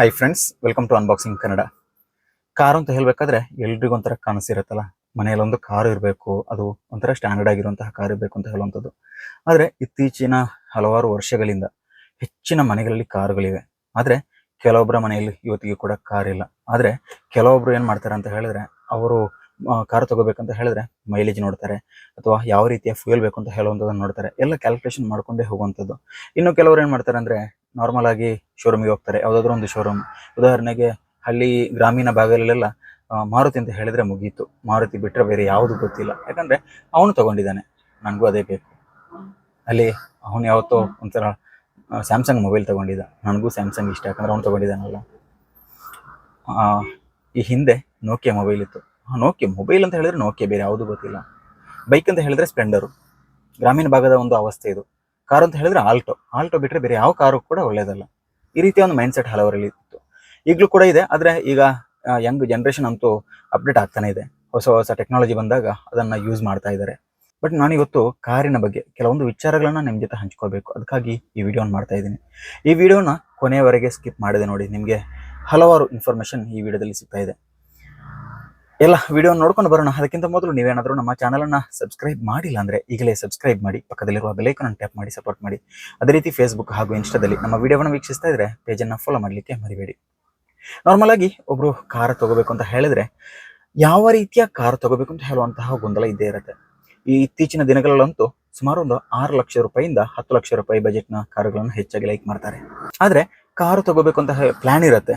Hi friends welcome to unboxing Kannada car ಅಂತ ಹೇಳಬೇಕಾದ್ರೆ ಎಲ್ರಿಗೂ ಒಂಥರ ಕನಸಿರುತ್ತಲ್ಲ ಮನೆಯಲ್ಲಿ ಒಂದು ಕಾರು ಇರಬೇಕು, ಅದು ಒಂಥರ ಸ್ಟ್ಯಾಂಡರ್ಡ್ ಆಗಿರುವಂತಹ ಕಾರ್ ಇರಬೇಕು ಅಂತ ಹೇಳುವಂಥದ್ದು. ಆದರೆ ಇತ್ತೀಚಿನ ಹಲವಾರು ವರ್ಷಗಳಿಂದ ಹೆಚ್ಚಿನ ಮನೆಗಳಲ್ಲಿ ಕಾರುಗಳಿವೆ ಆದರೆ ಕೆಲವೊಬ್ಬರ ಮನೆಯಲ್ಲಿ ಇವತ್ತಿಗೆ ಕೂಡ ಕಾರ್ ಇಲ್ಲ. ಆದರೆ ಕೆಲವೊಬ್ರು ಏನು ಮಾಡ್ತಾರೆ ಅಂತ ಹೇಳಿದ್ರೆ, ಅವರು ಕಾರ್ ತಗೋಬೇಕಂತ ಹೇಳಿದ್ರೆ ಮೈಲೇಜ್ ನೋಡ್ತಾರೆ, ಅಥವಾ ಯಾವ ರೀತಿಯ ಫ್ಯೂಯಲ್ ಬೇಕು ಅಂತ ಹೇಳುವಂಥದ್ದನ್ನು ನೋಡ್ತಾರೆ. ಎಲ್ಲ ಕ್ಯಾಲ್ಕುಲೇಷನ್ ಮಾಡ್ಕೊಂಡೇ ಹೋಗುವಂಥದ್ದು. ಇನ್ನು ಕೆಲವರು ಏನು ಮಾಡ್ತಾರೆ ಅಂದ್ರೆ ನಾರ್ಮಲ್ ಆಗಿ ಶೋರೂಮಿಗೆ ಹೋಗ್ತಾರೆ. ಯಾವುದಾದ್ರೂ ಒಂದು ಶೋರೂಮ್ ಉದಾಹರಣೆಗೆ ಹಳ್ಳಿ ಗ್ರಾಮೀಣ ಭಾಗದಲ್ಲೆಲ್ಲ ಮಾರುತಿ ಅಂತ ಹೇಳಿದ್ರೆ ಮುಗೀತು. ಮಾರುತಿ ಬಿಟ್ಟರೆ ಬೇರೆ ಯಾವುದು ಗೊತ್ತಿಲ್ಲ. ಯಾಕಂದ್ರೆ ಅವನು ತಗೊಂಡಿದ್ದಾನೆ. ನನಗೂ ಅದೇ ಬೇಕು. ಅಲ್ಲಿ ಅವನು ಯಾವತ್ತೋ ಒಂಥರ ಸ್ಯಾಮ್ಸಂಗ್ ಮೊಬೈಲ್ ತಗೊಂಡಿದ್ದ. ನನಗೂ ಸ್ಯಾಮ್ಸಂಗ್ ಇಷ್ಟ. ಯಾಕಂದ್ರೆ ಅವನು ತಗೊಂಡಿದ್ದಾನಲ್ಲ. ಈ ಹಿಂದೆ ನೋಕಿಯಾ ಮೊಬೈಲ್ ಇತ್ತು. ನೋಕಿಯಾ ಮೊಬೈಲ್ ಅಂತ ಹೇಳಿದ್ರೆ ನೋಕಿಯಾ ಬೇರೆ ಯಾವುದು ಗೊತ್ತಿಲ್ಲ. ಬೈಕ್ ಅಂತ ಹೇಳಿದ್ರೆ ಸ್ಪ್ಲೆಂಡರು ಗ್ರಾಮೀಣ ಭಾಗದ ಒಂದು ಅವಸ್ಥೆ ಇದು. ಕಾರು ಅಂತ ಹೇಳಿದ್ರೆ ಆಲ್ಟೋ ಆಲ್ಟೋ ಬಿಟ್ಟರೆ ಬೇರೆ ಯಾವ ಕಾರು ಕೂಡ ಒಳ್ಳೇದಲ್ಲ. ಈ ರೀತಿಯ ಒಂದು ಮೈಂಡ್ ಸೆಟ್ ಹಲವರಲ್ಲಿ ಇತ್ತು. ಈಗಲೂ ಕೂಡ ಇದೆ, ಆದರೆ ಈಗ ಯಂಗ್ ಜನ್ರೇಷನ್ ಅಂತೂ ಅಪ್ಡೇಟ್ ಆಗ್ತಾನೆ ಇದೆ. ಹೊಸ ಹೊಸ ಟೆಕ್ನಾಲಜಿ ಬಂದಾಗ ಅದನ್ನ ಯೂಸ್ ಮಾಡ್ತಾ ಇದ್ದಾರೆ ಬಟ್ ನಾನು ಇವತ್ತು ಕಾರಿನ ಬಗ್ಗೆ ಕೆಲವೊಂದು ವಿಚಾರಗಳನ್ನು ನಿಮ್ಮ ಜೊತೆ ಹಂಚ್ಕೋಬೇಕು ಅದಕ್ಕಾಗಿ ಈ ವಿಡಿಯೋನ ಮಾಡ್ತಾ ಇದ್ದೀನಿ. ಈ ವಿಡಿಯೋನ ಕೊನೆಯವರೆಗೆ ಸ್ಕಿಪ್ ಮಾಡಿದೆ ನೋಡಿ, ನಿಮಗೆ ಹಲವಾರು ಇನ್ಫಾರ್ಮೇಷನ್ ಈ ವಿಡಿಯೋದಲ್ಲಿ ಸಿಗ್ತಾ ಇದೆ. ಎಲ್ಲ ವಿಡಿಯೋ ನೋಡ್ಕೊಂಡು ಬರೋಣ. ಅದಕ್ಕಿಂತ ಮೊದಲು ನೀವೇನಾದರೂ ನಮ್ಮ ಚಾನಲನ್ನು ಸಬ್ಸ್ಕ್ರೈಬ್ ಮಾಡಿಲ್ಲ ಅಂದರೆ ಈಗಲೇ ಸಬ್ಸ್ಕ್ರೈಬ್ ಮಾಡಿ, ಪಕ್ಕದಲ್ಲಿರುವ ಬೆಲೈಕನ್ನು ಟ್ಯಾಪ್ ಮಾಡಿ ಸಪೋರ್ಟ್ ಮಾಡಿ. ಅದೇ ರೀತಿ ಫೇಸ್ಬುಕ್ ಹಾಗೂ ಇನ್ಸ್ಟಾದಲ್ಲಿ ನಮ್ಮ ವಿಡಿಯೋವನ್ನು ವೀಕ್ಷಿಸ್ತಾ ಇದ್ರೆ ಪೇಜನ್ನು ಫಾಲೋ ಮಾಡಲಿಕ್ಕೆ ಮರಿಬೇಡಿ. ನಾರ್ಮಲ್ ಆಗಿ ಒಬ್ಬರು ಕಾರ್ ತಗೋಬೇಕು ಅಂತ ಹೇಳಿದ್ರೆ ಯಾವ ರೀತಿಯ ಕಾರ್ ತಗೋಬೇಕು ಅಂತ ಹೇಳುವಂತಹ ಗೊಂದಲ ಇದ್ದೇ ಇರುತ್ತೆ. ಈ ಇತ್ತೀಚಿನ ದಿನಗಳಲ್ಲಂತೂ ಸುಮಾರು ಒಂದು ಆರು ಲಕ್ಷ ರೂಪಾಯಿಂದ ಹತ್ತು ಲಕ್ಷ ರೂಪಾಯಿ ಬಜೆಟ್ನ ಕಾರುಗಳನ್ನು ಹೆಚ್ಚಾಗಿ ಲೈಕ್ ಮಾಡ್ತಾರೆ. ಆದ್ರೆ ಕಾರು ತಗೋಬೇಕು ಅಂತ ಪ್ಲಾನ್ ಇರುತ್ತೆ.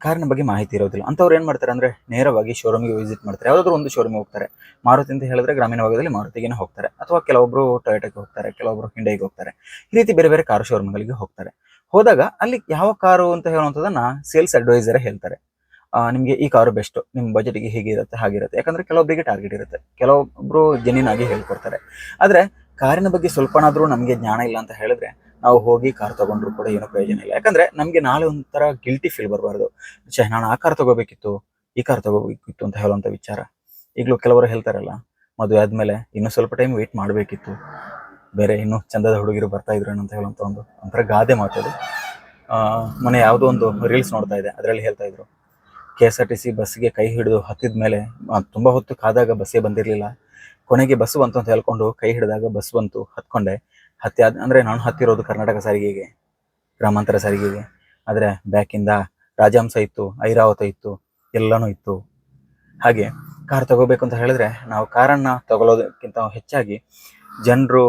ಕಾರಿನ ಬಗ್ಗೆ ಮಾಹಿತಿ ಇರೋದಿಲ್ಲ. ಅಂತವ್ರು ಏನು ಮಾಡ್ತಾರೆ ಅಂದ್ರೆ ನೇರವಾಗಿ ಶೋರೂಮ್ಗೆ ವಿಸಿಟ್ ಮಾಡ್ತಾರೆ. ಯಾವ್ದಾದ್ರು ಒಂದು ಶೋರೂಮ್ ಹೋಗ್ತಾರೆ. ಮಾರುತಿ ಅಂತ ಹೇಳಿದ್ರೆ ಗ್ರಾಮೀಣ ಭಾಗದಲ್ಲಿ ಮಾರುತಿಗೆ ಹೋಗ್ತಾರೆ. ಅಥವಾ ಕೆಲವೊಬ್ರು ಟೊಯೋಟಕ್ಕೆ ಹೋಗ್ತಾರೆ, ಕೆಲವೊಬ್ರು ಹಿಂಡೈಗೆ ಹೋಗ್ತಾರೆ. ಈ ರೀತಿ ಬೇರೆ ಬೇರೆ ಕಾರು ಶೋರೂಮ್ಗಳಿಗೆ ಹೋಗ್ತಾರೆ. ಹೋದಾಗ ಅಲ್ಲಿ ಯಾವ ಕಾರು ಅಂತ ಹೇಳುವಂಥದ್ದನ್ನ ಸೇಲ್ಸ್ ಅಡ್ವೈಸರ್ ಹೇಳ್ತಾರೆ. ನಿಮ್ಗೆ ಈ ಕಾರು ಬೆಸ್ಟ್, ನಿಮ್ಮ ಬಜೆಟ್ಗೆ ಹೀಗಿರುತ್ತೆ, ಹಾಗಿರುತ್ತೆ. ಯಾಕಂದ್ರೆ ಕೆಲವೊಬ್ಬರಿಗೆ ಟಾರ್ಗೆಟ್ ಇರುತ್ತೆ. ಕೆಲವೊಬ್ರು ಜನಿನ್ ಆಗಿ ಹೇಳ್ಕೊಡ್ತಾರೆ. ಆದ್ರೆ, ಕಾರಿನ ಬಗ್ಗೆ ಸ್ವಲ್ಪನಾದ್ರೂ ನಮಗೆ ಜ್ಞಾನ ಇಲ್ಲ ಅಂತ ಹೇಳಿದ್ರೆ ನಾವು ಹೋಗಿ ಕಾರ್ ತಗೊಂಡ್ರು ಕೂಡ ಏನೋ ಪ್ರಯೋಜನ ಇಲ್ಲ. ಯಾಕಂದ್ರೆ ನಮ್ಗೆ ನಾಳೆ ಒಂಥರ ಗಿಲ್ಟಿ ಫೀಲ್ ಬರಬಾರ್ದು. ಚೆ ನಾನು ಆ ಕಾರ್ ತಗೋಬೇಕಿತ್ತು ಈ ಕಾರ್ ತಗೋಬೇಕಿತ್ತು ಅಂತ ಹೇಳುವಂತ ವಿಚಾರ. ಈಗಲೂ ಕೆಲವರು ಹೇಳ್ತಾರಲ್ಲ ಮದುವೆ ಆದ್ಮೇಲೆ ಇನ್ನೂ ಸ್ವಲ್ಪ ಟೈಮ್ ವೇಟ್ ಮಾಡಬೇಕಿತ್ತು. ಬೇರೆ ಇನ್ನೂ ಚಂದದ ಹುಡುಗಿರು ಬರ್ತಾ ಇದ್ರು ಅಂತ ಹೇಳುವಂತ ಒಂದು ಒಂಥರ ಗಾದೆ ಮಾತದು ಆ, ಮೊನ್ನೆ ಯಾವುದೋ ಒಂದು ರೀಲ್ಸ್ ನೋಡ್ತಾ ಇದೆ ಅದರಲ್ಲಿ ಹೇಳ್ತಾ ಇದ್ರು. K S R T C ಬಸ್ಗೆ ಕೈ ಹಿಡಿದು ಹತ್ತಿದ ಮೇಲೆ ತುಂಬಾ ಹೊತ್ತು ಕಾದಾಗ ಬಸ್ಸೇ ಬಂದಿರಲಿಲ್ಲ. ಕೊನೆಗೆ ಬಸ್ ಬಂತು ಅಂತ ಹೇಳ್ಕೊಂಡು ಕೈ ಹಿಡಿದಾಗ ಬಸ್ ಬಂತು ಹತ್ಕೊಂಡೆ. ಹತ್ತಿ ಅಂದ್ರೆ ನಾನು ಹತ್ತಿರೋದು ಕರ್ನಾಟಕ ಸಾರಿಗೆಗೆ, ಗ್ರಾಮಾಂತರ ಸಾರಿಗೆಗೆ. ಆದರೆ ಬ್ಯಾಕಿಂದ ರಾಜಹಂಸ ಇತ್ತು, ಐರಾವತ ಇತ್ತು, ಎಲ್ಲನೂ ಇತ್ತು. ಹಾಗೆ ಕಾರ್ ತಗೋಬೇಕು ಅಂತ ಹೇಳಿದ್ರೆ ನಾವು ಕಾರನ್ನ ತಗೊಳೋದಕ್ಕಿಂತ ಹೆಚ್ಚಾಗಿ ಜನರು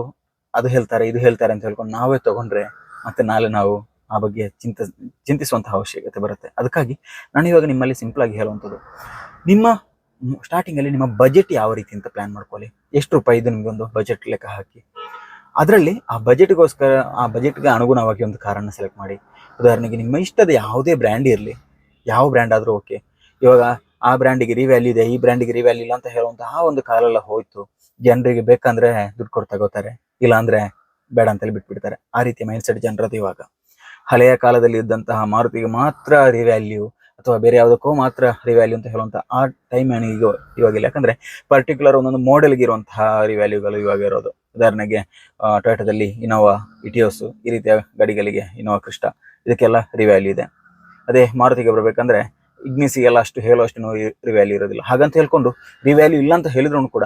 ಅದು ಹೇಳ್ತಾರೆ, ಇದು ಹೇಳ್ತಾರೆ ಅಂತ ಹೇಳ್ಕೊಂಡು ನಾವೇ ತಗೊಂಡ್ರೆ ಮತ್ತೆ ನಾಳೆ ನಾವು ಆ ಬಗ್ಗೆ ಚಿಂತ, ಚಿಂತಿಸುವಂತಹ ಅವಶ್ಯಕತೆ ಬರುತ್ತೆ. ಅದಕ್ಕಾಗಿ ನಾನು ಇವಾಗ ನಿಮ್ಮಲ್ಲಿ ಸಿಂಪಲ್ ಆಗಿ ಹೇಳುವಂಥದ್ದು. ನಿಮ್ಮ ಸ್ಟಾರ್ಟಿಂಗ್ ಅಲ್ಲಿ ನಿಮ್ಮ ಬಜೆಟ್ ಯಾವ ರೀತಿ ಅಂತ ಪ್ಲಾನ್ ಮಾಡ್ಕೊಳ್ಳಿ. ಎಷ್ಟು ರೂಪಾಯಿ ಇದು ನಿಮಗೊಂದು ಬಜೆಟ್ ಲೆಕ್ಕ ಹಾಕಿ? ಅದರಲ್ಲಿ ಆ ಬಜೆಟ್ಗೋಸ್ಕರ ಆ ಬಜೆಟ್ಗೆ ಅನುಗುಣವಾಗಿ ಒಂದು ಕಾರನ್ನು ಸೆಲೆಕ್ಟ್ ಮಾಡಿ. ಉದಾಹರಣೆಗೆ ನಿಮ್ಮ ಇಷ್ಟದ ಯಾವುದೇ ಬ್ರ್ಯಾಂಡ್ ಇರಲಿ, ಯಾವ ಬ್ರ್ಯಾಂಡ್ ಆದರೂ ಓಕೆ ಇವಾಗ ಆ ಬ್ರ್ಯಾಂಡಿಗೆ ರಿವ್ಯಾಲ್ಯೂ ಇದೆ, ಈ ಬ್ರ್ಯಾಂಡಿಗೆ ರಿವ್ಯಾಲ್ಯೂ ಇಲ್ಲ ಅಂತ ಹೇಳುವಂತಹ ಒಂದು ಕಾಲೆಲ್ಲ ಹೋಯ್ತು. ಜನರಿಗೆ ಬೇಕಂದ್ರೆ ದುಡ್ಡು ಕೊಟ್ಟು ತಗೋತಾರೆ ಇಲ್ಲ ಅಂದ್ರೆ ಬೇಡ ಅಂತೇಳಿ ಬಿಟ್ಬಿಡ್ತಾರೆ. ಆ ರೀತಿ ಮೈಂಡ್ ಸೆಟ್ ಜನರದ್ದು ಇವಾಗ. ಹಳೆಯ ಕಾಲದಲ್ಲಿ ಇದ್ದಂತಹ ಮಾರುತಿಗೆ ಮಾತ್ರ ರಿವ್ಯಾಲ್ಯೂ ಅಥವಾ ಬೇರೆ ಯಾವುದಕ್ಕೋ ಮಾತ್ರ ರಿವ್ಯಾಲ್ಯೂ ಅಂತ ಹೇಳುವಂತಹ ಆ ಟೈಮ್ ಈಗ ಇವಾಗಿಲ್ಲ. ಯಾಕಂದ್ರೆ ಪರ್ಟಿಕ್ಯುಲರ್ ಒಂದೊಂದು ಮಾಡೆಲ್ಗೆ ಇರುವಂತಹ ರಿವ್ಯಾಲ್ಯೂಗಳು ಇವಾಗ ಇರೋದು. ಉದಾಹರಣೆಗೆ ಟೊಯೋಟದಲ್ಲಿ ಇನೋವಾ ಇಟಿಯೋಸು ಈ ರೀತಿಯ ಗಾಡಿಗಳಿಗೆ ಇನೋವಾ ಕೃಷ್ಣ ಇದಕ್ಕೆಲ್ಲ ರಿವ್ಯಾಲ್ಯೂ ಇದೆ. ಅದೇ ಮಾರುತಿಗೆ ಬರಬೇಕಂದ್ರೆ ಇಗ್ನಿಸಿಗೆಲ್ಲ ಅಷ್ಟು ಹೇಳೋ ಅಷ್ಟು ರಿವ್ಯಾಲ್ಯೂ ಇರೋದಿಲ್ಲ. ಹಾಗಂತ ಹೇಳ್ಕೊಂಡು ರಿವ್ಯಾಲ್ಯೂ ಇಲ್ಲ ಅಂತ ಹೇಳಿದ್ರು ಕೂಡ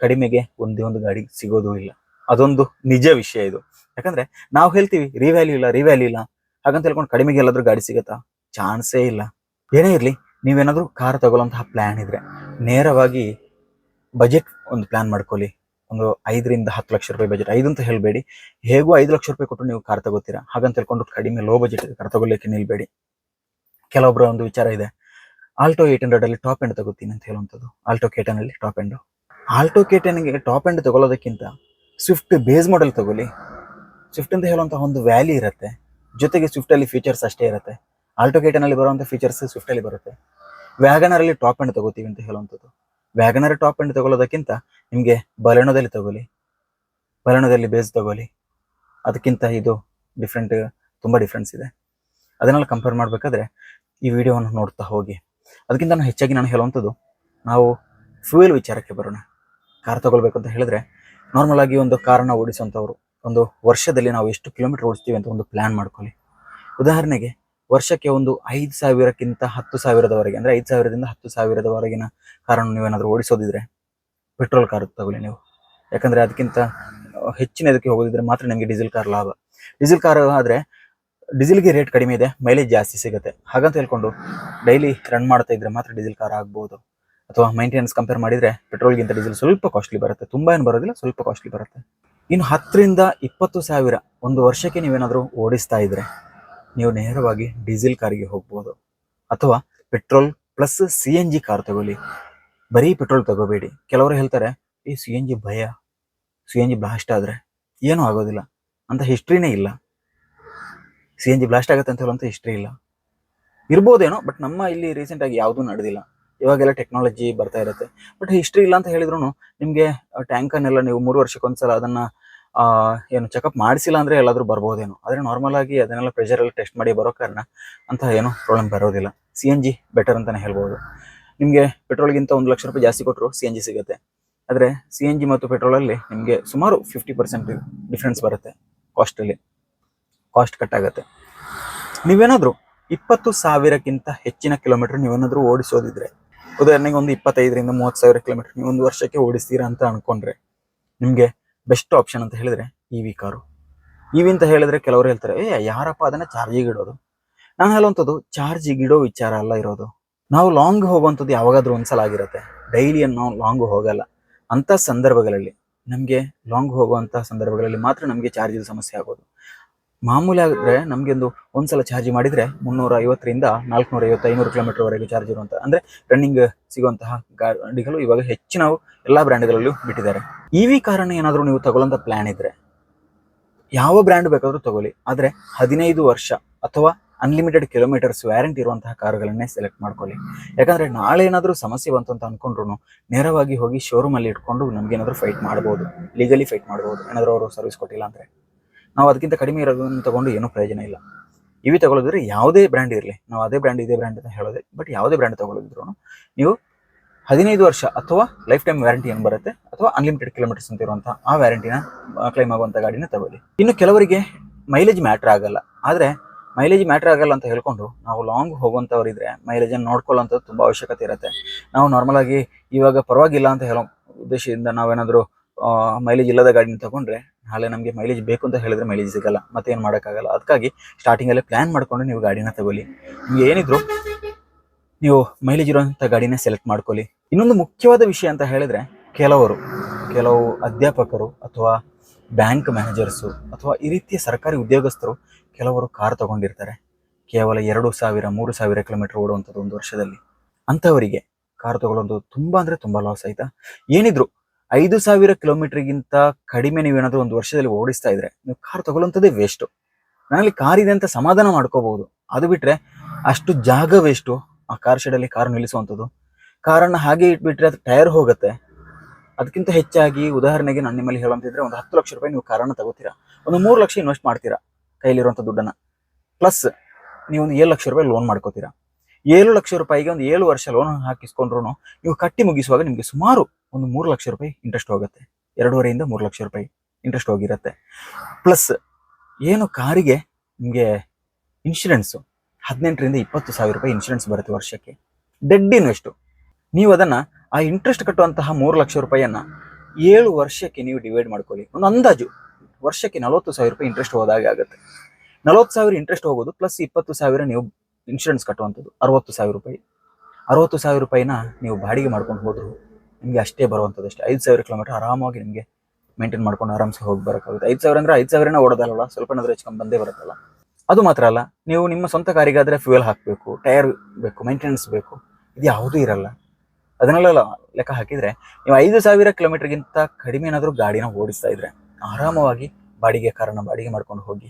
ಕಡಿಮೆಗೆ ಒಂದೇ ಒಂದು ಗಾಡಿ ಸಿಗೋದು ಇಲ್ಲ. ಅದೊಂದು ನಿಜ ವಿಷಯ ಇದು. ಯಾಕಂದ್ರೆ ನಾವು ಹೇಳ್ತೀವಿ ರಿವ್ಯಾಲ್ಯೂ ಇಲ್ಲ ರಿವ್ಯಾಲ್ಯೂ ಇಲ್ಲ. ಹಾಗಂತ ಹೇಳ್ಕೊಂಡು ಕಡಿಮೆಗೆ ಎಲ್ಲಾದ್ರೂ ಗಾಡಿ ಸಿಗುತ್ತಾ? ಚಾನ್ಸೇ ಇಲ್ಲ. ಏನೇ ಇರಲಿ, ನೀವೇನಾದ್ರೂ ಕಾರ್ ತಗೊಳ್ಳೋಂತಹ ಪ್ಲಾನ್ ಇದ್ರೆ ನೇರವಾಗಿ ಬಜೆಟ್ ಒಂದು ಪ್ಲಾನ್ ಮಾಡ್ಕೊಳ್ಳಿ. ಒಂದು ಐದರಿಂದ ಹತ್ತು ಲಕ್ಷ ರೂಪಾಯಿ ಬಜೆಟ್ ಐದು ಅಂತ ಹೇಳಬೇಡಿ. ಹೇಗೂ ಐದು ಲಕ್ಷ ರೂಪಾಯಿ ಕೊಟ್ಟು ನೀವು ಕಾರ್ ತಗೋತೀರಾ? ಹಾಗಂತ ಹೇಳ್ಕೊಂಡು ಕಡಿಮೆ ಲೋ ಬಜೆಟ್ ಕಾರ್ ತಗೊಳ್ಳಿಕ್ಕೆ ನಿಲ್ಬೇಡಿ. ಕೆಲವೊಬ್ಬರ ಒಂದು ವಿಚಾರ ಇದೆ. ಆಲ್ಟೋ ಏಟ್ ಹಂಡ್ರೆಡ್ ಅಲ್ಲಿ ಟಾಪ್ ಎಂಡ್ ತಗೋತೀನಿ ಅಂತ ಹೇಳುವಂಥದ್ದು. ಆಲ್ಟೋ ಕೇಟನ್ ಅಲ್ಲಿ ಟಾಪ್ ಎಂಡ್ ಆಲ್ಟೋ ಕೇಟನ್ಗೆ ಟಾಪ್ ಎಂಡ್ ತಗೊಳ್ಳೋದಕ್ಕಿಂತ ಸ್ವಿಫ್ಟ್ ಬೇಸ್ ಮಾಡೆಲ್ ತಗೊಳ್ಳಿ. ಸ್ವಿಫ್ಟ್ ಅಂತ ಹೇಳುವಂತಹ ಒಂದು ವ್ಯಾಲಿ ಇರುತ್ತೆ. ಜೊತೆಗೆ ಸ್ವಿಫ್ಟ್ ಅಲ್ಲಿ ಫೀಚರ್ಸ್ ಅಷ್ಟೇ ಇರುತ್ತೆ. ಆಲ್ಟೋ ಕೆಟನ್ ಅಲ್ಲಿ ಬರುವಂಥ ಫೀಚರ್ಸ್ ಸ್ವಿಫ್ಟ್ ಅಲ್ಲಿ ಬರುತ್ತೆ. ವ್ಯಾಗನರ್ ಅಲ್ಲಿ ಟಾಪ್ ಎಂಡ್ ತಗೋತೀವಿ ಅಂತ ಹೇಳುವಂಥದ್ದು. ವ್ಯಾಗನರ್ ಟಾಪ್ ಎಂಡ್ ತಗೊಳ್ಳೋದಕ್ಕಿಂತ ನಿಮಗೆ ಬಲೆನೋದಲ್ಲಿ ತಗೊಳ್ಳಿ. ಬಲೆನೋದಲ್ಲಿ ಬೇಸ್ ತಗೊಳ್ಳಿ. ಅದಕ್ಕಿಂತ ಇದು ಡಿಫ್ರೆಂಟ್ ತುಂಬ ಡಿಫ್ರೆನ್ಸ್ ಇದೆ. ಅದನ್ನೆಲ್ಲ ಕಂಪೇರ್ ಮಾಡಬೇಕಾದ್ರೆ ಈ ವಿಡಿಯೋವನ್ನು ನೋಡ್ತಾ ಹೋಗಿ. ಅದಕ್ಕಿಂತ ನಾನು ಹೆಚ್ಚಾಗಿ ನಾನು ಹೇಳುವಂಥದ್ದು, ನಾವು ಫ್ಯೂಯಲ್ ವಿಚಾರಕ್ಕೆ ಬರೋಣ. ಕಾರ್ ತಗೊಳ್ಬೇಕು ಅಂತ ಹೇಳಿದ್ರೆ ನಾರ್ಮಲ್ ಆಗಿ ಒಂದು ಕಾರನ್ನು ಓಡಿಸುವಂಥವ್ರು ಒಂದು ವರ್ಷದಲ್ಲಿ ನಾವು ಎಷ್ಟು ಕಿಲೋಮೀಟರ್ ಓಡಿಸ್ತೀವಿ ಅಂತ ಒಂದು ಪ್ಲ್ಯಾನ್ ಮಾಡ್ಕೊಳ್ಳಿ. ಉದಾಹರಣೆಗೆ ವರ್ಷಕ್ಕೆ ಒಂದು ಐದು ಸಾವಿರಕ್ಕಿಂತ ಹತ್ತು ಸಾವಿರದವರೆಗೆ, ಅಂದ್ರೆ ಐದು ಸಾವಿರದಿಂದ ಹತ್ತು ಸಾವಿರದವರೆಗಿನ ಕಾರನ್ನು ನೀವೇನಾದರೂ ಓಡಿಸೋದಿದ್ರೆ ಪೆಟ್ರೋಲ್ ಕಾರ್ ತಗೊಳ್ಳಿ ನೀವು. ಯಾಕಂದ್ರೆ ಅದಕ್ಕಿಂತ ಹೆಚ್ಚಿನ ಇದಕ್ಕೆ ಹೋಗೋದಿದ್ರೆ ಮಾತ್ರ ನಿಮಗೆ ಡೀಸೆಲ್ ಕಾರ್ ಲಾಭ. ಡೀಸೆಲ್ ಕಾರ್ ಆದರೆ ಡೀಸೆಲ್ಗೆ ರೇಟ್ ಕಡಿಮೆ ಇದೆ, ಮೈಲೇಜ್ ಜಾಸ್ತಿ ಸಿಗುತ್ತೆ. ಹಾಗಂತ ಹೇಳ್ಕೊಂಡು ಡೈಲಿ ರನ್ ಮಾಡ್ತಾ ಇದ್ರೆ ಮಾತ್ರ ಡೀಸೆಲ್ ಕಾರ್ ಆಗ್ಬೋದು. ಅಥವಾ ಮೈಂಟೆನೆನ್ಸ್ ಕಂಪೇರ್ ಮಾಡಿದ್ರೆ ಪೆಟ್ರೋಲ್ಗಿಂತ ಡೀಸೆಲ್ ಸ್ವಲ್ಪ ಕಾಸ್ಟ್ಲಿ ಬರುತ್ತೆ. ತುಂಬಾ ಏನು ಬರೋದಿಲ್ಲ, ಸ್ವಲ್ಪ ಕಾಸ್ಟ್ಲಿ ಬರುತ್ತೆ. ಇನ್ನು ಹತ್ತರಿಂದ ಇಪ್ಪತ್ತು ಸಾವಿರ ಒಂದು ವರ್ಷಕ್ಕೆ ನೀವೇನಾದರೂ ಓಡಿಸ್ತಾ ಇದ್ರೆ ನೀವು ನೇರವಾಗಿ ಡೀಸೆಲ್ ಕಾರಿಗೆ ಹೋಗ್ಬೋದು. ಅಥವಾ petrol plus C N G car ತಗೊಳ್ಳಿ. ಬರೀ ಪೆಟ್ರೋಲ್ ತಗೋಬೇಡಿ. ಕೆಲವರು ಹೇಳ್ತಾರೆ, ಈ ಸಿ ಎನ್ ಜಿ ಭಯ. ಸಿ ಎನ್ ಜಿ ಬ್ಲಾಸ್ಟ್ ಆದ್ರೆ ಏನೂ ಆಗೋದಿಲ್ಲ. ಅಂತ ಹಿಸ್ಟ್ರಿನೇ ಇಲ್ಲ. ಸಿ ಎನ್ ಜಿ ಬ್ಲಾಸ್ಟ್ ಆಗುತ್ತೆ ಅಂತ ಹೇಳುವಂಥ ಹಿಸ್ಟ್ರಿ ಇಲ್ಲ. ಇರ್ಬೋದೇನೋ ಬಟ್ ನಮ್ಮ ಇಲ್ಲಿ ರೀಸೆಂಟ್ ಆಗಿ ಯಾವುದೂ ನಡೆದಿಲ್ಲ. ಇವಾಗೆಲ್ಲ ಟೆಕ್ನಾಲಜಿ ಬರ್ತಾ ಇರುತ್ತೆ. ಬಟ್ ಹಿಸ್ಟ್ರಿ ಇಲ್ಲ ಅಂತ ಹೇಳಿದ್ರು ನಿಮಗೆ ಟ್ಯಾಂಕನ್ನೆಲ್ಲ ನೀವು ಮೂರು ವರ್ಷಕ್ಕೊಂದ್ಸಲ ಅದನ್ನ ಏನು ಚೆಕಪ್ ಮಾಡಿಸಿಲ್ಲ ಅಂದ್ರೆ ಎಲ್ಲಾದ್ರೂ ಬರ್ಬೋದೇನೋ. ಆದ್ರೆ ನಾರ್ಮಲ್ ಆಗಿ ಅದನ್ನೆಲ್ಲ ಪ್ರೆಷರ್ ಎಲ್ಲ ಟೆಸ್ಟ್ ಮಾಡಿ ಬರೋ ಕಾರಣ ಅಂತ ಏನು ಪ್ರಾಬ್ಲಮ್ ಬರೋದಿಲ್ಲ. ಸಿ ಎನ್ ಜಿ ಬೆಟರ್ ಅಂತಾನೆ ಹೇಳ್ಬೋದು. ನಿಮಗೆ ಪೆಟ್ರೋಲ್ಗಿಂತ ಒಂದು ಲಕ್ಷ ರೂಪಾಯಿ ಜಾಸ್ತಿ ಕೊಟ್ಟರು ಸಿ ಎನ್ ಜಿ ಸಿಗುತ್ತೆ. ಆದರೆ ಸಿ ಎನ್ ಜಿ ಮತ್ತು ಪೆಟ್ರೋಲಲ್ಲಿ ನಿಮಗೆ ಸುಮಾರು ಫಿಫ್ಟಿ ಪರ್ಸೆಂಟ್ ಡಿಫ್ರೆನ್ಸ್ ಬರುತ್ತೆ ಕಾಸ್ಟಲ್ಲಿ ಕಾಸ್ಟ್ ಕಟ್ ಆಗುತ್ತೆ. ನೀವೇನಾದರೂ ಇಪ್ಪತ್ತು ಸಾವಿರಕ್ಕಿಂತ ಹೆಚ್ಚಿನ ಕಿಲೋಮೀಟರ್ ನೀವೇನಾದರೂ ಓಡಿಸೋದಿದ್ರೆ, ಉದಾಹರಣೆಗೆ ಒಂದು ಇಪ್ಪತ್ತೈದರಿಂದ ಮೂವತ್ತು ಸಾವಿರ ಕಿಲೋಮೀಟರ್ ನೀವು ಒಂದು ವರ್ಷಕ್ಕೆ ಓಡಿಸ್ತೀರಾ ಅಂತ ಅನ್ಕೊಂಡ್ರೆ, ನಿಮಗೆ ಬೆಸ್ಟ್ ಆಪ್ಷನ್ ಅಂತ ಹೇಳಿದ್ರೆ E V car. E V ಅಂತ ಹೇಳಿದ್ರೆ ಕೆಲವರು ಹೇಳ್ತಾರೆ, ಏ, ಯಾರಪ್ಪ ಅದನ್ನ ಚಾರ್ಜಿಗೆ ಇಡೋದು? ನಾನು ಹೇಳುವಂಥದ್ದು ಚಾರ್ಜಿಗೆ ಇಡೋ ವಿಚಾರ ಅಲ್ಲ ಇರೋದು. ನಾವು ಲಾಂಗ್ ಹೋಗುವಂಥದ್ದು ಯಾವಾಗಾದ್ರೂ ಒಂದ್ಸಲ ಆಗಿರುತ್ತೆ. ಡೈಲಿ ನಾವು ಲಾಂಗ್ ಹೋಗಲ್ಲ. ಅಂತ ಸಂದರ್ಭಗಳಲ್ಲಿ ನಮಗೆ ಲಾಂಗ್ ಹೋಗುವಂತಹ ಸಂದರ್ಭಗಳಲ್ಲಿ ಮಾತ್ರ ನಮಗೆ ಚಾರ್ಜ್ ಸಮಸ್ಯೆ ಆಗೋದು. ಮಾಮೂಲಿ ಆಗಿದ್ರೆ ನಮಗೆ ಒಂದು ಒಂದ್ಸಲ ಚಾರ್ಜ್ ಮಾಡಿದ್ರೆ ಮುನ್ನೂರ ಐವತ್ತರಿಂದ ನಾಲ್ಕುನೂರ ಐವತ್ತು ಐನೂರು ಕಿಲೋಮೀಟರ್ ವರೆಗೆ ಚಾರ್ಜ್ ಇರುವಂತ, ಅಂದ್ರೆ ರನ್ನಿಂಗ್ ಸಿಗುವಂತಹ ಗಾಡಿಗಳು ಇವಾಗ ಹೆಚ್ಚಿನವು ಎಲ್ಲಾ ಬ್ರ್ಯಾಂಡ್ಗಳಲ್ಲೂ ಬಿಟ್ಟಿದ್ದಾರೆ. ಇ ವಿ ಕಾರನ್ನ ಏನಾದರೂ ನೀವು ತಗೊಳ್ಳೋಂಥ ಪ್ಲಾನ್ ಇದ್ರೆ, ಯಾವ ಬ್ರ್ಯಾಂಡ್ ಬೇಕಾದರೂ ತಗೊಳ್ಳಿ, ಆದರೆ ಹದಿನೈದು ವರ್ಷ ಅಥವಾ ಅನ್ಲಿಮಿಟೆಡ್ ಕಿಲೋಮೀಟರ್ಸ್ ವ್ಯಾರಂಟಿ ಇರುವಂತಹ ಕಾರುಗಳನ್ನೇ ಸೆಲೆಕ್ಟ್ ಮಾಡ್ಕೊಳ್ಳಿ. ಯಾಕಂದ್ರೆ ನಾಳೆ ಏನಾದರೂ ಸಮಸ್ಯೆ ಬಂತು ಅಂತ ಅನ್ಕೊಂಡ್ರು ನೇರವಾಗಿ ಹೋಗಿ ಶೋರೂಮ್ ಅಲ್ಲಿ ಇಟ್ಕೊಂಡು ನಮ್ಗೆ ಏನಾದರೂ ಫೈಟ್ ಮಾಡ್ಬೋದು ಲೀಗಲಿ ಫೈಟ್ ಮಾಡ್ಬೋದು, ಏನಾದರೂ ಅವರು ಸರ್ವಿಸ್ ಕೊಟ್ಟಿಲ್ಲ ಅಂದ್ರೆ. ನಾವು ಅದಕ್ಕಿಂತ ಕಡಿಮೆ ಇರೋದನ್ನು ತಗೊಂಡು ಏನೂ ಪ್ರಯೋಜನ ಇಲ್ಲ. ಇವಿ ತಗೊಳ್ಳೋದ್ರೆ ಯಾವುದೇ ಬ್ರ್ಯಾಂಡ್ ಇರಲಿ. ನಾವು ಅದೇ ಬ್ರ್ಯಾಂಡ್ ಇದೇ ಬ್ರ್ಯಾಂಡ್ ಅಂತ ಹೇಳೋದೆ ಬಟ್ ಯಾವುದೇ ಬ್ರ್ಯಾಂಡ್ ತಗೊಳ್ಳೋದಿದ್ರು ನೀವು ಹದಿನೈದು ವರ್ಷ ಅಥವಾ ಲೈಫ್ ಟೈಮ್ ವ್ಯಾರಂಟಿ ಏನು ಬರುತ್ತೆ ಅಥವಾ ಅನ್ಲಿಮಿಟೆಡ್ ಕಿಲೋಮೀಟರ್ಸ್ ಅಂತ ಇರುವಂಥ ಆ ವ್ಯಾರಂಟಿನ ಕ್ಲೈಮ್ ಆಗುವಂಥ ಗಾಡಿನ ತಗೊಳ್ಳಿ. ಇನ್ನು ಕೆಲವರಿಗೆ ಮೈಲೇಜ್ ಮ್ಯಾಟ್ರ್ ಆಗಲ್ಲ. ಆದರೆ ಮೈಲೇಜ್ ಮ್ಯಾಟ್ರ್ ಆಗಲ್ಲ ಅಂತ ಹೇಳ್ಕೊಂಡು ನಾವು ಲಾಂಗ್ ಹೋಗುವಂಥವ್ರು ಇದ್ದರೆ ಮೈಲೇಜ್ ಅನ್ನು ನೋಡ್ಕೊಳ್ಳೋಂಥದ್ದು ತುಂಬಾ ಅವಶ್ಯಕತೆ ಇರುತ್ತೆ. ನಾವು ನಾರ್ಮಲ್ ಆಗಿ ಇವಾಗ ಪರವಾಗಿಲ್ಲ ಅಂತ ಹೇಳೋ ಉದ್ದೇಶದಿಂದ ನಾವೇನಾದರೂ ಮೈಲೇಜ್ ಇಲ್ಲದ ಗಾಡಿನ ತಗೊಂಡ್ರೆ ನಾಳೆ ನಮಗೆ ಮೈಲೇಜ್ ಬೇಕು ಅಂತ ಹೇಳಿದ್ರೆ ಮೈಲೇಜ್ ಸಿಗಲ್ಲ ಮತ್ತೆ ಏನು ಮಾಡೋಕ್ಕಾಗಲ್ಲ ಅದಕ್ಕಾಗಿ ಸ್ಟಾರ್ಟಿಂಗಲ್ಲೇ ಪ್ಲ್ಯಾನ್ ಮಾಡ್ಕೊಂಡು ನೀವು ಗಾಡಿನ ತಗೊಳ್ಳಿ. ನಿಮ್ಗೆ ಏನಿದ್ರು ನೀವು ಮೈಲೇಜ್ ಇರುವಂಥ ಗಾಡಿನ ಸೆಲೆಕ್ಟ್ ಮಾಡ್ಕೊಳ್ಳಿ. ಇನ್ನೊಂದು ಮುಖ್ಯವಾದ ವಿಷಯ ಅಂತ ಹೇಳಿದ್ರೆ ಕೆಲವರು, ಕೆಲವು ಅಧ್ಯಾಪಕರು ಅಥವಾ ಬ್ಯಾಂಕ್ ಮ್ಯಾನೇಜರ್ಸು ಅಥವಾ ಈ ರೀತಿಯ ಸರ್ಕಾರಿ ಉದ್ಯೋಗಸ್ಥರು ಕೆಲವರು ಕಾರ್ ತಗೊಂಡಿರ್ತಾರೆ. ಕೇವಲ ಎರಡು ಸಾವಿರ, ಮೂರು ಸಾವಿರ ಕಿಲೋಮೀಟರ್ ಓಡುವಂಥದ್ದು ಒಂದು ವರ್ಷದಲ್ಲಿ. ಅಂಥವರಿಗೆ ಕಾರ್ ತಗೊಳ್ಳೋದು ತುಂಬ ಅಂದರೆ ತುಂಬ ಲಾಸ್ ಆಯಿತಾ? ಏನಿದ್ರು ಐದು ಸಾವಿರ ಕಿಲೋಮೀಟರ್ಗಿಂತ ಕಡಿಮೆ ನೀವೇನಾದರೂ ಒಂದು ವರ್ಷದಲ್ಲಿ ಓಡಿಸ್ತಾ ಇದ್ರೆ, ನೀವು ಕಾರ್ ತಗೊಳ್ಳೋಂಥದ್ದೇ ವೇಸ್ಟು ನನ್ನಲ್ಲಿ ಕಾರ್ ಇದೆ ಅಂತ ಸಮಾಧಾನ ಮಾಡ್ಕೋಬಹುದು. ಅದು ಬಿಟ್ರೆ ಅಷ್ಟು ಜಾಗ ವೇಸ್ಟು ಆ ಕಾರ್ ಶೆಡಲ್ಲಿ ಕಾರ್ ನಿಲ್ಲಿಸುವಂಥದ್ದು. ಕಾರನ್ನು ಹಾಗೆ ಇಟ್ಬಿಟ್ರೆ ಅದು ಟೈರ್ ಹೋಗುತ್ತೆ. ಅದಕ್ಕಿಂತ ಹೆಚ್ಚಾಗಿ ಉದಾಹರಣೆಗೆ ನಾನು ನಿಮ್ಮಲ್ಲಿ ಹೇಳುವಂತಿದ್ರೆ ಒಂದು ಹತ್ತು ಲಕ್ಷ ರೂಪಾಯಿ ನೀವು ಕಾರನ್ನು ತಗೋತೀರಾ. ಒಂದು ಮೂರು ಲಕ್ಷ ಇನ್ವೆಸ್ಟ್ ಮಾಡ್ತೀರಾ ಕೈಲಿರುವಂಥ ದುಡ್ಡನ್ನ. ಪ್ಲಸ್ ನೀವು ಒಂದು ಏಳು ಲಕ್ಷ ರೂಪಾಯಿ ಲೋನ್ ಮಾಡ್ಕೋತೀರಾ. ಏಳು ಲಕ್ಷ ರೂಪಾಯಿಗೆ ಒಂದು ಏಳು ವರ್ಷ ಲೋನ್ ಹಾಕಿಸ್ಕೊಂಡ್ರು ನೀವು ಕಟ್ಟಿ ಮುಗಿಸುವಾಗ ನಿಮಗೆ ಸುಮಾರು ಒಂದು ಮೂರು ಲಕ್ಷ ರೂಪಾಯಿ ಇಂಟ್ರೆಸ್ಟ್ ಹೋಗುತ್ತೆ. ಎರಡೂವರೆಯಿಂದ ಮೂರು ಲಕ್ಷ ರೂಪಾಯಿ ಇಂಟ್ರೆಸ್ಟ್ ಹೋಗಿರುತ್ತೆ. ಪ್ಲಸ್ ಏನು ಕಾರಿಗೆ ನಿಮಗೆ ಇನ್ಶೂರೆನ್ಸು ಹದಿನೆಂಟರಿಂದ ಇಪ್ಪತ್ತು ಸಾವಿರ ರೂಪಾಯಿ ಇನ್ಶೂರೆನ್ಸ್ ಬರುತ್ತೆ ವರ್ಷಕ್ಕೆ. ಡೆಡ್ ಇನ್ವೆಸ್ಟು ನೀವು ಅದನ್ನು ಆ ಇಂಟ್ರೆಸ್ಟ್ ಕಟ್ಟುವಂತಹ ಮೂರು ಲಕ್ಷ ರೂಪಾಯಿಯನ್ನು ಏಳು ವರ್ಷಕ್ಕೆ ನೀವು ಡಿವೈಡ್ ಮಾಡ್ಕೊಳ್ಳಿ. ಒಂದು ಅಂದಾಜು ವರ್ಷಕ್ಕೆ ನಲವತ್ತು ಸಾವಿರ ರೂಪಾಯಿ ಇಂಟ್ರೆಸ್ಟ್ ಹೋದಾಗೆ ಆಗುತ್ತೆ. ನಲವತ್ತು ಸಾವಿರ ಇಂಟ್ರೆಸ್ಟ್ ಹೋಗೋದು ಪ್ಲಸ್ ಇಪ್ಪತ್ತು ಸಾವಿರ ನೀವು ಇನ್ಶೂರೆನ್ಸ್ ಕಟ್ಟುವಂಥದ್ದು ಅರವತ್ತು ಸಾವಿರ ರೂಪಾಯಿ. ಅರವತ್ತು ಸಾವಿರ ರೂಪಾಯಿನ ನೀವು ಬಾಡಿಗೆ ಮಾಡ್ಕೊಂಡು ಹೋದ್ರು ನಿಮಗೆ ಅಷ್ಟೇ ಬರುವಂಥದ್ದು ಅಷ್ಟೇ. ಐದು ಸಾವಿರ ಕಿಲೋಮೀಟರ್ ಆರಾಮಾಗಿ ನಿಮಗೆ ಮೇಂಟೈನ್ ಮಾಡ್ಕೊಂಡು ಆರಾಮ್ಸೆ ಹೋಗಿ ಬರೋಕ್ಕಾಗುತ್ತೆ. ಐದು ಸಾವಿರ ಅಂದ್ರೆ ಐದು ಸಾವಿರನೇ ಓಡೋದಲ್ಲ ಸ್ವಲ್ಪ ಏನಾದರೂ ಹೆಚ್ಚು ಬಂದೇ ಬರುತ್ತಲ್ಲ. ಅದು ಮಾತ್ರ ಅಲ್ಲ, ನೀವು ನಿಮ್ಮ ಸ್ವಂತ ಕಾರಿಗಾದರೆ ಫ್ಯೂಯಲ್ ಹಾಕಬೇಕು ಟೈರ್ ಬೇಕು ಮೇಂಟೆನೆನ್ಸ್ ಬೇಕು, ಇದು ಯಾವುದೂ ಇರಲ್ಲ. ಅದನ್ನೆಲ್ಲ ಲೆಕ್ಕ ಹಾಕಿದರೆ ನೀವು ಐದು ಸಾವಿರ ಕಿಲೋಮೀಟರ್ಗಿಂತ ಕಡಿಮೆ ಏನಾದರೂ ಗಾಡಿನ ಓಡಿಸ್ತಾ ಇದ್ರೆ ಆರಾಮವಾಗಿ ಬಾಡಿಗೆ ಕಾರನ್ನ ಬಾಡಿಗೆ ಮಾಡ್ಕೊಂಡು ಹೋಗಿ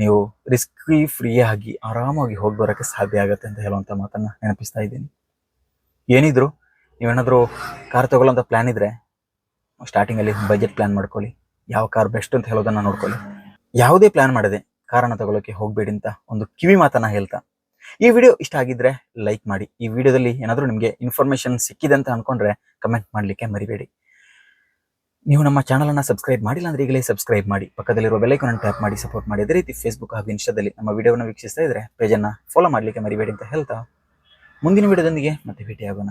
ನೀವು ರಿಸ್ಕಿ ಫ್ರೀ ಆಗಿ, ಆರಾಮಾಗಿ ಹೋಗಿ ಬರೋಕ್ಕೆ ಸಾಧ್ಯ ಆಗುತ್ತೆ ಅಂತ ಹೇಳುವಂಥ ಮಾತನ್ನು ನೆನಪಿಸ್ತಾ ಇದ್ದೀನಿ. ಏನಿದ್ರು ನೀವೇನಾದರೂ ಕಾರ್ ತೊಗೊಳ್ಳೋಂಥ ಪ್ಲ್ಯಾನ್ ಇದ್ರೆ ಸ್ಟಾರ್ಟಿಂಗಲ್ಲಿ ಬಜೆಟ್ ಪ್ಲ್ಯಾನ್ ಮಾಡ್ಕೊಳ್ಳಿ. ಯಾವ ಕಾರ್ ಬೆಸ್ಟ್ ಅಂತ ಹೇಳೋದನ್ನು ನೋಡ್ಕೊಳ್ಳಿ. ಯಾವುದೇ ಪ್ಲ್ಯಾನ್ ಮಾಡದೆ ಕಾರನ್ನು ತಗೊಳ್ಳೋಕೆ ಹೋಗಬೇಡಿ ಅಂತ ಒಂದು ಕಿವಿ ಮಾತನ್ನು ಹೇಳ್ತಾ. ಈ ವಿಡಿಯೋ ಇಷ್ಟ ಆಗಿದ್ರೆ ಲೈಕ್ ಮಾಡಿ. ಈ ವಿಡಿಯೋದಲ್ಲಿ ಏನಾದರೂ ನಿಮಗೆ ಇನ್ಫಾರ್ಮೇಷನ್ ಸಿಕ್ಕಿದೆ ಅಂತ ಅನ್ಕೊಂಡ್ರೆ ಕಮೆಂಟ್ ಮಾಡಲಿಕ್ಕೆ ಮರಿಬೇಡಿ. ನೀವು ನಮ್ಮ ಚಾನಲನ್ನು ಸಬ್ಸ್ಕ್ರೈಬ್ ಮಾಡಿಲ್ಲ ಅಂದ್ರೆ ಈಗಲೇ ಸಬ್ಸ್ಕ್ರೈಬ್ ಮಾಡಿ. ಪಕ್ಕದಲ್ಲಿರುವ ಬೆಲೈಕನ್ ಟ್ಯಾಪ್ ಮಾಡಿ ಸಪೋರ್ಟ್ ಮಾಡಿ. ಅದೇ ರೀತಿ ಫೇಸ್ಬುಕ್ ಹಾಗೂ ಇನ್ಸ್ಟಾದಲ್ಲಿ ನಮ್ಮ ವಿಡಿಯೋವನ್ನು ವೀಕ್ಷಿಸ್ತಾ ಇದ್ರೆ ಪೇಜನ್ನು ಫಾಲೋ ಮಾಡಲಿಕ್ಕೆ ಮರಿಬೇಡಿ ಅಂತ ಹೇಳ್ತಾ ಮುಂದಿನ ವಿಡಿಯೋದೊಂದಿಗೆ ಮತ್ತೆ ಭೇಟಿಯಾಗೋಣ.